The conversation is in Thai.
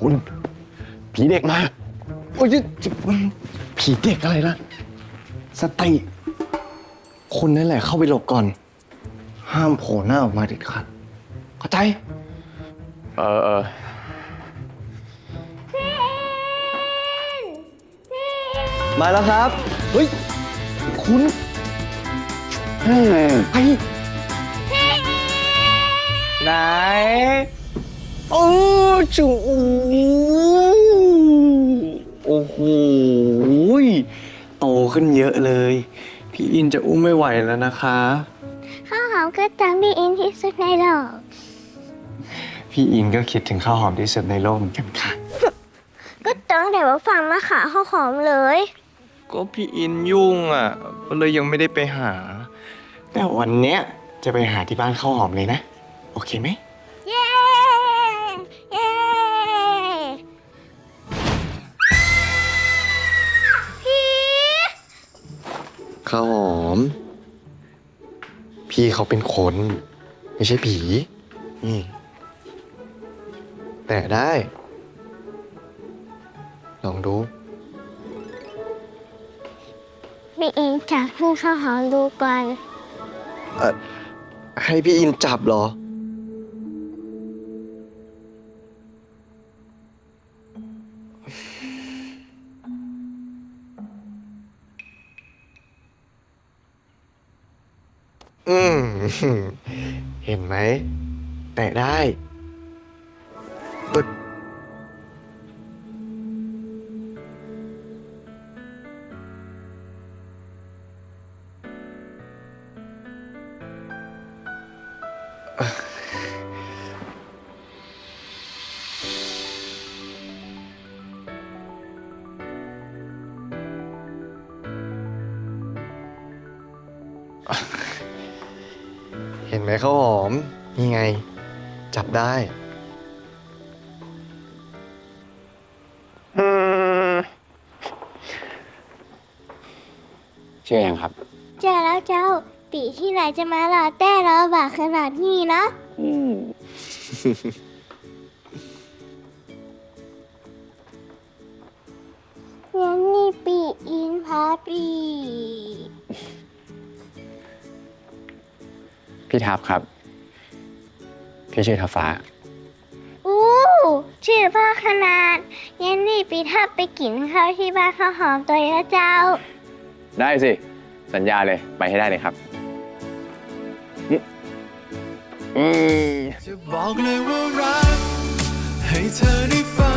คุณผีเด็กมา โอ้ยผีเด็กอะไรล่ะสติ คนนั่นแหละเข้าไปหลบก่อน ห้ามโผล่หน้าออกมาเด็ดขาดเข้าใจ เออเออมาแล้วครับ เฮ้ย คุณไปไหน โอ้จูโอ้โหยโตขึ้นเยอะเลย พี่อินจะอุ้มไม่ไหวแล้วนะคะ ข้าวหอมก็ตังพี่อินที่สุดในโลก พี่อินก็คิดถึงข้าวหอมที่สุดในโลกเหมือนกันค่ะ ก็ตั้งแต่ว่าฟังมาขาข้าวหอมเลย ก็พี่อินยุ่งอะ ก็เลยยังไม่ได้ไปหา แต่วันเนี้ยจะไปหาที่บ้านข้าวหอมเลยนะ โอเคไหม ข้าวหอม พี่เขาเป็นคน ไม่ใช่ผีนี่แต่ได้ ลองดู พี่อินจับให้ข้าวหอมดูก่อนเอ่อให้พี่อินจับเหรอ อืม เห็นไหม แตะได้ปึ๊ด เห็นไหมข้าวหอม นี่ไง จับได้ เชื่อยังครับ เจอแล้วเจ้า ปีที่ไหนจะมาหล่อแต่เราบากขนาดนี้เนาะงั้นนี่ปีอินพาปี พี่ทับครับ พี่ชื่อทับฟ้า อู้ชื่อพ่อขนาดงั้นนี่ปีถ้าไปกินข้าวที่บ้านข้าวหอมตัวแล้วเจ้า ได้สิ สัญญาเลยไปให้ได้เลยครับจะบอกเลยว่ารัก ให้เธอได้ฟัง